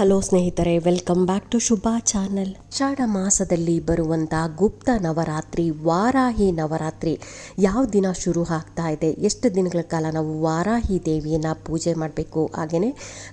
Hello ಸ್ನೇಹಿತರೆ welcome back to Shubha channel ಷಾಢ ಮಾಸದಲ್ಲಿ ಬರುವಂಥ ಗುಪ್ತ ನವರಾತ್ರಿ, ವಾರಾಹಿ ನವರಾತ್ರಿ ಯಾವ ದಿನ ಶುರು ಆಗ್ತಾ ಇದೆ? ಎಷ್ಟು ದಿನಗಳ ಕಾಲ ನಾವು ವಾರಾಹಿ ದೇವಿಯನ್ನು ಪೂಜೆ ಮಾಡಬೇಕು? ಹಾಗೆಯೇ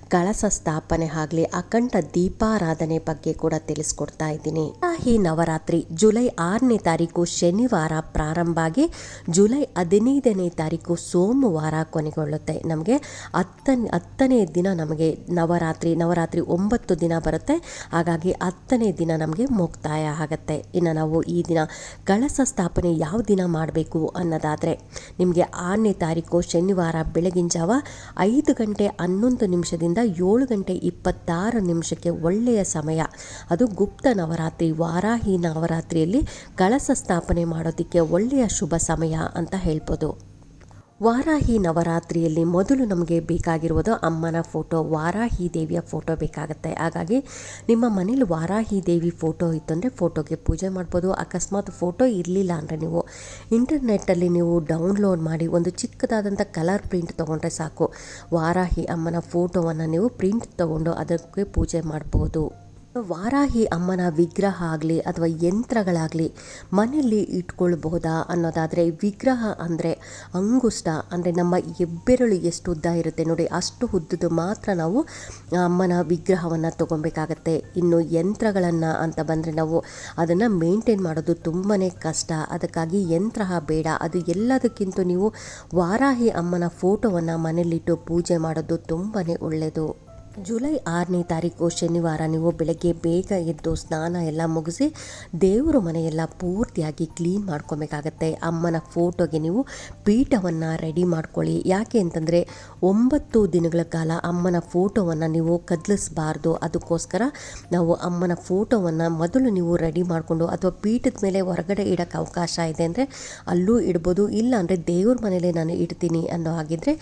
ಕಳಸ ಸ್ಥಾಪನೆ ಆಗಲಿ, ಅಖಂಡ ದೀಪಾರಾಧನೆ ಬಗ್ಗೆ ಕೂಡ ತಿಳಿಸ್ಕೊಡ್ತಾ ಇದ್ದೀನಿ. ವಾರಾಹಿ ನವರಾತ್ರಿ ಜುಲೈ ಆರನೇ ತಾರೀಕು ಶನಿವಾರ ಪ್ರಾರಂಭ ಆಗಿ, ಜುಲೈ ಹದಿನೈದನೇ ತಾರೀಕು ಸೋಮವಾರ ಕೊನೆಗೊಳ್ಳುತ್ತೆ. ನಮಗೆ ಹತ್ತನೇ ಹತ್ತನೇ ದಿನ ನಮಗೆ ನವರಾತ್ರಿ ನವರಾತ್ರಿ ಒಂಬತ್ತು ದಿನ ಬರುತ್ತೆ. ಹಾಗಾಗಿ ಹತ್ತನೇ ದಿನ ನಮಗೆ ಮುಕ್ತಾಯ ಆಗುತ್ತೆ. ಇನ್ನು ನಾವು ಈ ದಿನ ಕಳಸ ಸ್ಥಾಪನೆ ಯಾವ ದಿನ ಮಾಡಬೇಕು ಅನ್ನೋದಾದರೆ, ನಿಮಗೆ ಆರನೇ ತಾರೀಕು ಶನಿವಾರ ಬೆಳಗಿನ ಜಾವ ಐದು ಗಂಟೆ ಹನ್ನೊಂದು ನಿಮಿಷದಿಂದ ಏಳು ಗಂಟೆ ಇಪ್ಪತ್ತಾರು ನಿಮಿಷಕ್ಕೆ ಒಳ್ಳೆಯ ಸಮಯ. ಅದು ಗುಪ್ತ ನವರಾತ್ರಿ, ವಾರಾಹಿ ನವರಾತ್ರಿಯಲ್ಲಿ ಕಳಸ ಸ್ಥಾಪನೆ ಮಾಡೋದಕ್ಕೆ ಒಳ್ಳೆಯ ಶುಭ ಸಮಯ ಅಂತ ಹೇಳ್ಬೋದು. ವಾರಾಹಿ ನವರಾತ್ರಿಯಲ್ಲಿ ಮೊದಲು ನಮಗೆ ಬೇಕಾಗಿರುವುದು ಅಮ್ಮನ ಫೋಟೋ, ವಾರಾಹಿ ದೇವಿಯ ಫೋಟೋ ಬೇಕಾಗುತ್ತೆ. ಹಾಗಾಗಿ ನಿಮ್ಮ ಮನೇಲಿ ವಾರಾಹಿ ದೇವಿ ಫೋಟೋ ಇತ್ತು ಅಂದರೆ ಫೋಟೋಗೆ ಪೂಜೆ ಮಾಡ್ಬೋದು. ಅಕಸ್ಮಾತ್ ಫೋಟೋ ಇರಲಿಲ್ಲ ಅಂದರೆ ನೀವು ಇಂಟರ್ನೆಟ್ಟಲ್ಲಿ ನೀವು ಡೌನ್ಲೋಡ್ ಮಾಡಿ ಒಂದು ಚಿಕ್ಕದಾದಂಥ ಕಲರ್ ಪ್ರಿಂಟ್ ತೊಗೊಂಡ್ರೆ ಸಾಕು. ವಾರಾಹಿ ಅಮ್ಮನ ಫೋಟೋವನ್ನು ನೀವು ಪ್ರಿಂಟ್ ತೊಗೊಂಡು ಅದಕ್ಕೆ ಪೂಜೆ ಮಾಡ್ಬೋದು. ವಾರಾಹಿ ಅಮ್ಮನ ವಿಗ್ರಹ ಆಗಲಿ ಅಥವಾ ಯಂತ್ರಗಳಾಗಲಿ ಮನೆಯಲ್ಲಿ ಇಟ್ಕೊಳ್ಬಹುದಾ ಅನ್ನೋದಾದರೆ ವಿಗ್ರಹ ಅಂದರೆ ಅಂಗುಷ್ಟ, ಅಂದರೆ ನಮ್ಮ ಹೆಬ್ಬೆರಳು ಎಷ್ಟು ಉದ್ದ ಇರುತ್ತೆ ನೋಡಿ, ಅಷ್ಟು ಉದ್ದದ್ದು ಮಾತ್ರ ನಾವು ಅಮ್ಮನ ವಿಗ್ರಹವನ್ನು ತೊಗೊಬೇಕಾಗತ್ತೆ ಇನ್ನು ಯಂತ್ರಗಳನ್ನು ಅಂತ ಬಂದರೆ ನಾವು ಅದನ್ನು ಮೇಂಟೈನ್ ಮಾಡೋದು ತುಂಬಾ ಕಷ್ಟ. ಅದಕ್ಕಾಗಿ ಯಂತ್ರ ಬೇಡ. ಅದು ಎಲ್ಲದಕ್ಕಿಂತ ನೀವು ವಾರಾಹಿ ಅಮ್ಮನ ಫೋಟೋವನ್ನು ಮನೆಯಲ್ಲಿಟ್ಟು ಪೂಜೆ ಮಾಡೋದು ತುಂಬಾ ಒಳ್ಳೆಯದು ಜುಲೈ ಆರನೇ ತಾರೀಕು ಶನಿವಾರ ನೀವು ಬೆಳಗ್ಗೆ ಬೇಗ ಎದ್ದು ಸ್ನಾನ ಎಲ್ಲ ಮುಗಿಸಿ ದೇವರ ಮನೆಯೆಲ್ಲ ಪೂರ್ತಿಯಾಗಿ ಕ್ಲೀನ್ ಮಾಡ್ಕೊಬೇಕಾಗತ್ತೆ. ಅಮ್ಮನ ಫೋಟೋಗೆ ನೀವು ಪೀಠವನ್ನು ರೆಡಿ ಮಾಡ್ಕೊಳ್ಳಿ. ಯಾಕೆ ಅಂತಂದರೆ ಒಂಬತ್ತು ದಿನಗಳ ಕಾಲ ಅಮ್ಮನ ಫೋಟೋವನ್ನು ನೀವು ಕದಲಿಸಬಾರ್ದು. ಅದಕ್ಕೋಸ್ಕರ ನಾವು ಅಮ್ಮನ ಫೋಟೋವನ್ನು ಮೊದಲು ನೀವು ರೆಡಿ ಮಾಡಿಕೊಂಡು ಅಥವಾ ಪೀಠದ ಮೇಲೆ ಹೊರಗಡೆ ಇಡೋಕ್ಕೆ ಅವಕಾಶ ಇದೆ ಅಂದರೆ ಅಲ್ಲೂ ಇಡ್ಬೋದು. ಇಲ್ಲ ಅಂದರೆ ದೇವ್ರ ಮನೇಲೆ ನಾನು ಇಡ್ತೀನಿ ಅನ್ನೋ ಹಾಗಿದ್ರೆ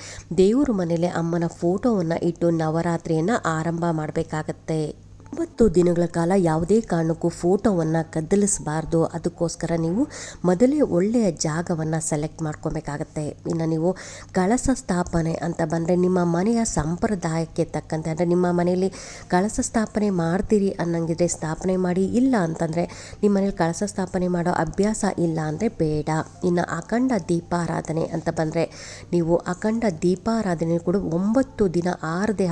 ದೇವ್ರ ಮನೇಲೆ ಅಮ್ಮನ ಫೋಟೋವನ್ನು ಇಟ್ಟು ನವರಾತ್ರಿಯನ್ನು ಆರಂಭ ಮಾಡಬೇಕಾಗತ್ತೆ. ಒಂಬತ್ತು ದಿನಗಳ ಕಾಲ ಯಾವುದೇ ಕಾರಣಕ್ಕೂ ಫೋಟೋವನ್ನು ಕದ್ದಲಿಸಬಾರ್ದು ಅದಕ್ಕೋಸ್ಕರ ನೀವು ಮೊದಲೇ ಒಳ್ಳೆಯ ಜಾಗವನ್ನು ಸೆಲೆಕ್ಟ್ ಮಾಡ್ಕೊಬೇಕಾಗತ್ತೆ. ಇನ್ನು ನೀವು ಕಳಸ ಸ್ಥಾಪನೆ ಅಂತ ಬಂದರೆ ನಿಮ್ಮ ಮನೆಯ ಸಂಪ್ರದಾಯಕ್ಕೆ ತಕ್ಕಂತೆ, ಅಂದರೆ ನಿಮ್ಮ ಮನೆಯಲ್ಲಿ ಕಳಸ ಸ್ಥಾಪನೆ ಮಾಡ್ತೀರಿ ಅನ್ನಂಗಿದ್ರೆ ಸ್ಥಾಪನೆ ಮಾಡಿ, ಇಲ್ಲ ಅಂತಂದರೆ ನಿಮ್ಮ ಮನೇಲಿ ಕಳಸ ಸ್ಥಾಪನೆ ಮಾಡೋ ಅಭ್ಯಾಸ ಇಲ್ಲ ಅಂದರೆ ಬೇಡ. ಇನ್ನು ಅಖಂಡ ದೀಪಾರಾಧನೆ ಅಂತ ಬಂದರೆ ನೀವು ಅಖಂಡ ದೀಪಾರಾಧನೆ ಕೂಡ ಒಂಬತ್ತು ದಿನ ಆರದೇ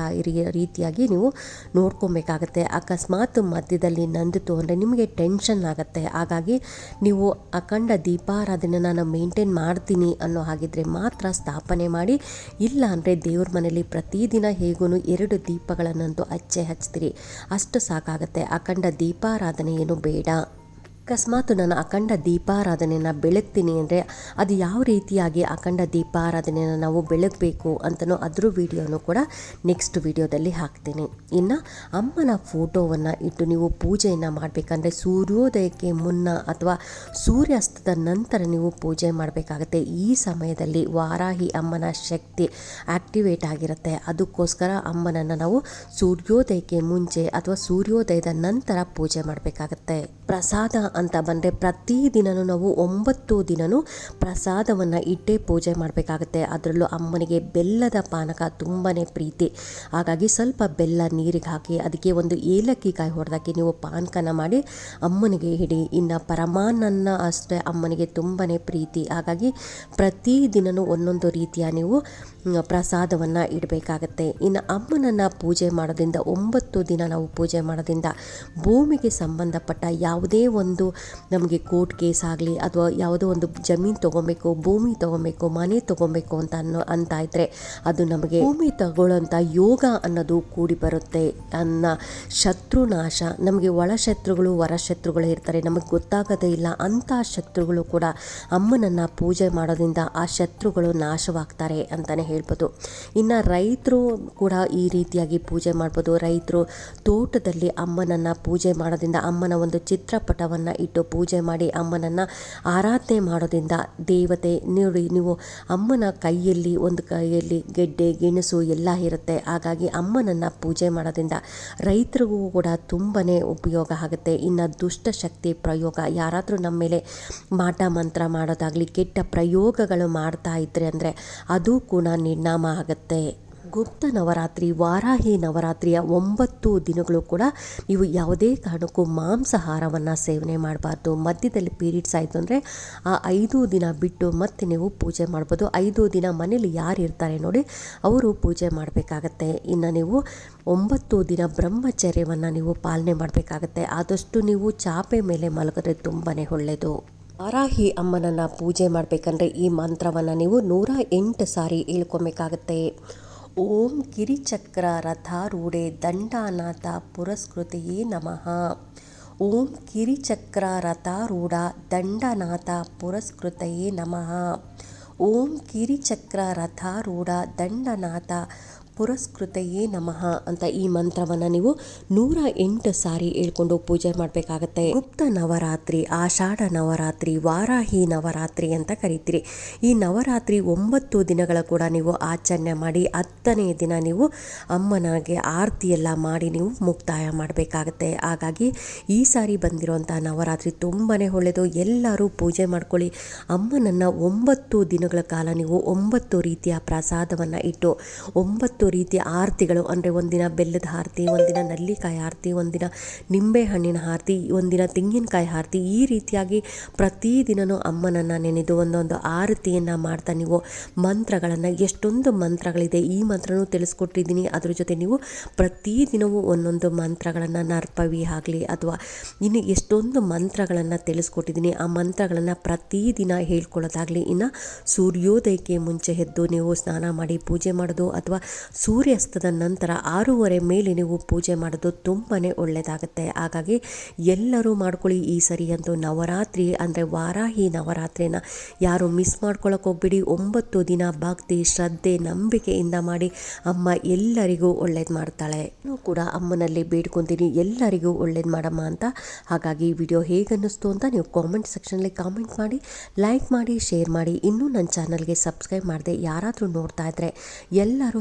ರೀತಿಯಾಗಿ ನೀವು ನೋಡ್ಕೊಬೇಕಾಗತ್ತೆ. ಅಕಸ್ಮಾತ್ ಮಧ್ಯದಲ್ಲಿ ನಂದಿತು ಅಂದರೆ ನಿಮಗೆ ಟೆನ್ಷನ್ ಆಗುತ್ತೆ. ಹಾಗಾಗಿ ನೀವು ಅಖಂಡ ದೀಪಾರಾಧನೆ ನಾನು ಮೇಂಟೈನ್ ಮಾಡ್ತೀನಿ ಅನ್ನೋ ಹಾಗಿದ್ರೆ ಮಾತ್ರ ಸ್ಥಾಪನೆ ಮಾಡಿ. ಇಲ್ಲ ಅಂದರೆ ದೇವ್ರ ಮನೆಯಲ್ಲಿ ಪ್ರತಿದಿನ ಹೇಗೂ ಎರಡು ದೀಪಗಳನ್ನಂತೂ ಹಚ್ಚೆ ಹಚ್ತೀರಿ. ಅಷ್ಟು ಸಾಕಾಗುತ್ತೆ. ಅಖಂಡ ದೀಪಾರಾಧನೆ ಏನು ಬೇಡ. ಅಕಸ್ಮಾತ್ ನಾನು ಅಖಂಡ ದೀಪಾರಾಧನೆಯನ್ನು ಬೆಳಗ್ತೀನಿ ಅಂದರೆ ಅದು ಯಾವ ರೀತಿಯಾಗಿ ಅಖಂಡ ದೀಪಾರಾಧನೆಯನ್ನು ನಾವು ಬೆಳಗಬೇಕು ಅಂತಲೂ ಅದ್ರ ವಿಡಿಯೋನೂ ಕೂಡ ನೆಕ್ಸ್ಟ್ ವಿಡಿಯೋದಲ್ಲಿ ಹಾಕ್ತೀನಿ. ಇನ್ನು ಅಮ್ಮನ ಫೋಟೋವನ್ನು ಇಟ್ಟು ನೀವು ಪೂಜೆಯನ್ನು ಮಾಡಬೇಕಂದ್ರೆ ಸೂರ್ಯೋದಯಕ್ಕೆ ಮುನ್ನ ಅಥವಾ ಸೂರ್ಯಾಸ್ತದ ನಂತರ ನೀವು ಪೂಜೆ ಮಾಡಬೇಕಾಗತ್ತೆ. ಈ ಸಮಯದಲ್ಲಿ ವಾರಾಹಿ ಅಮ್ಮನ ಶಕ್ತಿ ಆಕ್ಟಿವೇಟ್ ಆಗಿರುತ್ತೆ. ಅದಕ್ಕೋಸ್ಕರ ಅಮ್ಮನನ್ನು ನಾವು ಸೂರ್ಯೋದಯಕ್ಕೆ ಮುಂಚೆ ಅಥವಾ ಸೂರ್ಯೋದಯದ ನಂತರ ಪೂಜೆ ಮಾಡಬೇಕಾಗತ್ತೆ. ಪ್ರಸಾದ ಅಂತ ಬಂದರೆ ಪ್ರತಿದಿನವೂ ನಾವು ಒಂಬತ್ತು ದಿನವೂ ಪ್ರಸಾದವನ್ನು ಇಟ್ಟೇ ಪೂಜೆ ಮಾಡಬೇಕಾಗುತ್ತೆ. ಅದರಲ್ಲೂ ಅಮ್ಮನಿಗೆ ಬೆಲ್ಲದ ಪಾನಕ ತುಂಬಾ ಪ್ರೀತಿ. ಹಾಗಾಗಿ ಸ್ವಲ್ಪ ಬೆಲ್ಲ ನೀರಿಗೆ ಹಾಕಿ ಅದಕ್ಕೆ ಒಂದು ಏಲಕ್ಕಿ ಕಾಯಿ ಹೊಡೆದಾಕಿ ನೀವು ಪಾನಕನ ಮಾಡಿ ಅಮ್ಮನಿಗೆ ಹಿಡಿ ಇನ್ನು ಪರಮಾನನ್ನ ಅಷ್ಟೇ ಅಮ್ಮನಿಗೆ ತುಂಬಾ ಪ್ರೀತಿ. ಹಾಗಾಗಿ ಪ್ರತಿದಿನವೂ ಒಂದೊಂದು ರೀತಿಯ ನೀವು ಪ್ರಸಾದವನ್ನು ಇಡಬೇಕಾಗತ್ತೆ. ಇನ್ನು ಅಮ್ಮನನ್ನು ಪೂಜೆ ಮಾಡೋದ್ರಿಂದ, ಒಂಬತ್ತು ದಿನ ನಾವು ಪೂಜೆ ಮಾಡೋದ್ರಿಂದ ಭೂಮಿಗೆ ಸಂಬಂಧಪಟ್ಟ ಯಾವುದೇ ಒಂದು ನಮಗೆ ಕೋರ್ಟ್ ಕೇಸ್ ಆಗಲಿ ಅಥವಾ ಯಾವುದೋ ಒಂದು ಜಮೀನು ತೊಗೊಬೇಕು, ಭೂಮಿ ತೊಗೊಬೇಕು, ಮನೆ ತೊಗೊಬೇಕು ಅಂತ ಅನ್ನೋ, ಅಂತ ಇದ್ದರೆ ಅದು ನಮಗೆ ಭೂಮಿ ತಗೊಳ್ಳೋಂಥ ಯೋಗ ಅನ್ನೋದು ಕೂಡಿ ಬರುತ್ತೆ ಅನ್ನ ಶತ್ರುನಾಶ ನಮಗೆ ಒಳ ಶತ್ರುಗಳು ಹೊರ ಶತ್ರುಗಳು ಇರ್ತಾರೆ. ನಮಗೆ ಗೊತ್ತಾಗದೇ ಇಲ್ಲ ಅಂಥ ಶತ್ರುಗಳು ಕೂಡ ಅಮ್ಮನನ್ನು ಪೂಜೆ ಮಾಡೋದ್ರಿಂದ ಆ ಶತ್ರುಗಳು ನಾಶವಾಗ್ತಾರೆ ಅಂತಲೇ ಹೇಳ್ಬೋದು. ಇನ್ನು ರೈತರು ಕೂಡ ಈ ರೀತಿಯಾಗಿ ಪೂಜೆ ಮಾಡ್ಬೋದು. ರೈತರು ತೋಟದಲ್ಲಿ ಅಮ್ಮನನ್ನು ಪೂಜೆ ಮಾಡೋದ್ರಿಂದ ಅಮ್ಮನ ಒಂದು ಚಿತ್ರಪಟವನ್ನು ಇಟ್ಟು ಪೂಜೆ ಮಾಡಿ ಅಮ್ಮನನ್ನು ಆರಾಧನೆ ಮಾಡೋದ್ರಿಂದ ದೇವತೆ ನೋಡಿ, ನೀವು ಅಮ್ಮನ ಕೈಯಲ್ಲಿ, ಒಂದು ಕೈಯಲ್ಲಿ ಗೆಡ್ಡೆ, ಗೆಣಸು ಎಲ್ಲ ಇರುತ್ತೆ. ಹಾಗಾಗಿ ಅಮ್ಮನನ್ನು ಪೂಜೆ ಮಾಡೋದ್ರಿಂದ ರೈತರಿಗೂ ಕೂಡ ತುಂಬಾ ಉಪಯೋಗ ಆಗುತ್ತೆ. ಇನ್ನು ದುಷ್ಟಶಕ್ತಿ ಪ್ರಯೋಗ, ಯಾರಾದರೂ ನಮ್ಮ ಮೇಲೆ ಮಾಟ ಮಂತ್ರ ಮಾಡೋದಾಗಲಿ, ಕೆಟ್ಟ ಪ್ರಯೋಗಗಳು ಮಾಡ್ತಾ ಇದ್ದರೆ ಅಂದರೆ ಅದು ಕೂಡ ನಿರ್ನಾಮ ಆಗುತ್ತೆ. ಗುಪ್ತ ನವರಾತ್ರಿ, ವಾರಾಹಿ ನವರಾತ್ರಿಯ ಒಂಬತ್ತು ದಿನಗಳು ಕೂಡ ನೀವು ಯಾವುದೇ ಕಾರಣಕ್ಕೂ ಮಾಂಸಾಹಾರವನ್ನು ಸೇವನೆ ಮಾಡಬಾರ್ದು. ಮಧ್ಯದಲ್ಲಿ ಪೀರಿಯಡ್ಸ್ ಆಯಿತು ಅಂದರೆ ಆ ಐದು ದಿನ ಬಿಟ್ಟು ಮತ್ತೆ ನೀವು ಪೂಜೆ ಮಾಡ್ಬೋದು. ಐದು ದಿನ ಮನೇಲಿ ಯಾರು ಇರ್ತಾರೆ ನೋಡಿ, ಅವರು ಪೂಜೆ ಮಾಡಬೇಕಾಗತ್ತೆ. ಇನ್ನು ನೀವು ಒಂಬತ್ತು ದಿನ ಬ್ರಹ್ಮಚರ್ಯವನ್ನು ನೀವು ಪಾಲನೆ ಮಾಡಬೇಕಾಗತ್ತೆ. ಆದಷ್ಟು ನೀವು ಚಾಪೆ ಮೇಲೆ ಮಲಗಿದ್ರೆ ತುಂಬಾ ಒಳ್ಳೆಯದು ವಾರಾಹಿ ಅಮ್ಮನನ್ನು ಪೂಜೆ ಮಾಡಬೇಕಂದ್ರೆ ಈ ಮಂತ್ರವನ್ನು ನೀವು ನೂರ ಎಂಟು ಸಾರಿ ಹೇಳ್ಕೊಬೇಕಾಗತ್ತೆ. ॐ गिरिचक्रारथारूढे दण्डानाथा पुरस्कृतये नमः ॐ गिरिचक्रारथारूढा दण्डनाथा पुरस्कृतये नमः ॐ गिरिचक्रारथारूढा दण्डनाथा ಪುರಸ್ಕೃತಯೇ ನಮಃ ಅಂತ ಈ ಮಂತ್ರವನ್ನು ನೀವು ನೂರ ಎಂಟು ಸಾರಿ ಹೇಳ್ಕೊಂಡು ಪೂಜೆ ಮಾಡಬೇಕಾಗತ್ತೆ. ಗುಪ್ತ ನವರಾತ್ರಿ, ಆಷಾಢ ನವರಾತ್ರಿ, ವಾರಾಹಿ ನವರಾತ್ರಿ ಅಂತ ಕರಿತೀರಿ. ಈ ನವರಾತ್ರಿ ಒಂಬತ್ತು ದಿನಗಳ ಕೂಡ ನೀವು ಆಚರಣೆ ಮಾಡಿ ಹತ್ತನೇ ದಿನ ನೀವು ಅಮ್ಮನಿಗೆ ಆರತಿ ಎಲ್ಲ ಮಾಡಿ ನೀವು ಮುಕ್ತಾಯ ಮಾಡಬೇಕಾಗತ್ತೆ. ಹಾಗಾಗಿ ಈ ಸಾರಿ ಬಂದಿರುವಂಥ ನವರಾತ್ರಿ ತುಂಬಾ ಒಳ್ಳೆಯದು ಎಲ್ಲರೂ ಪೂಜೆ ಮಾಡ್ಕೊಳ್ಳಿ. ಅಮ್ಮನನ್ನು ಒಂಬತ್ತು ದಿನಗಳ ಕಾಲ ನೀವು ಒಂಬತ್ತು ರೀತಿಯ ಪ್ರಸಾದವನ್ನು ಇಟ್ಟು, ಒಂಬತ್ತು ರೀತಿಯ ಆರತಿಗಳು, ಅಂದರೆ ಒಂದಿನ ಬೆಲ್ಲದ ಆರತಿ, ಒಂದಿನ ನಲ್ಲಿಕಾಯಿ ಆರತಿ, ಒಂದಿನ ನಿಂಬೆ ಹಣ್ಣಿನ ಆರತಿ, ಒಂದಿನ ತೆಂಗಿನಕಾಯಿ ಆರತಿ. ಈ ರೀತಿಯಾಗಿ ಪ್ರತಿದಿನವೂ ಅಮ್ಮನನ್ನು ನೆನೆದು ಒಂದೊಂದು ಆರತಿಯನ್ನು ಮಾಡ್ತಾ ನೀವು ಮಂತ್ರಗಳನ್ನು, ಎಷ್ಟೊಂದು ಮಂತ್ರಗಳಿದೆ ಈ ಮಂತ್ರನೂ ತಿಳಿಸ್ಕೊಟ್ಟಿದ್ದೀನಿ. ಅದ್ರ ಜೊತೆ ನೀವು ಪ್ರತಿದಿನವೂ ಒಂದೊಂದು ಮಂತ್ರಗಳನ್ನು, ನರ್ಪವಿ ಆಗಲಿ ಅಥವಾ ಇನ್ನು ಎಷ್ಟೊಂದು ಮಂತ್ರಗಳನ್ನು ತಿಳಿಸ್ಕೊಟ್ಟಿದ್ದೀನಿ, ಆ ಮಂತ್ರಗಳನ್ನು ಪ್ರತಿದಿನ ಹೇಳ್ಕೊಳ್ಳೋದಾಗಲಿ, ಇನ್ನು ಸೂರ್ಯೋದಯಕ್ಕೆ ಮುಂಚೆ ಎದ್ದು ನೀವು ಸ್ನಾನ ಮಾಡಿ, ಪೂಜೆ ಮಾಡೋದು ಅಥವಾ ಸೂರ್ಯಾಸ್ತದ ನಂತರ ಆರೂವರೆ ಮೇಲೆ ನೀವು ಪೂಜೆ ಮಾಡೋದು ತುಂಬಾ ಒಳ್ಳೆಯದಾಗುತ್ತೆ ಹಾಗಾಗಿ ಎಲ್ಲರೂ ಮಾಡ್ಕೊಳ್ಳಿ ಈ ಸರಿ ಅಂತೂ ನವರಾತ್ರಿ ಅಂದರೆ ವಾರಾಹಿ ನವರಾತ್ರಿನ ಯಾರು ಮಿಸ್ ಮಾಡ್ಕೊಳಕ್ಕೆ ಹೋಗ್ಬಿಡಿ. ಒಂಬತ್ತು ದಿನ ಭಕ್ತಿ, ಶ್ರದ್ಧೆ, ನಂಬಿಕೆಯಿಂದ ಮಾಡಿ ಅಮ್ಮ ಎಲ್ಲರಿಗೂ ಒಳ್ಳೇದು ಮಾಡ್ತಾಳೆ. ನಾನು ಕೂಡ ಅಮ್ಮನಲ್ಲಿ ಬೇಡ್ಕೊತೀನಿ, ಎಲ್ಲರಿಗೂ ಒಳ್ಳೇದು ಮಾಡಮ್ಮ ಅಂತ. ಹಾಗಾಗಿ ವಿಡಿಯೋ ಹೇಗನ್ನಿಸ್ತು ಅಂತ ನೀವು ಕಾಮೆಂಟ್ ಸೆಕ್ಷನಲ್ಲಿ ಕಾಮೆಂಟ್ ಮಾಡಿ ಲೈಕ್ ಮಾಡಿ ಶೇರ್ ಮಾಡಿ. ಇನ್ನೂ ನನ್ನ ಚಾನಲ್ಗೆ ಸಬ್ಸ್ಕ್ರೈಬ್ ಮಾಡಿದೆ ಯಾರಾದರೂ ನೋಡ್ತಾ ಇದ್ದರೆ ಎಲ್ಲರೂ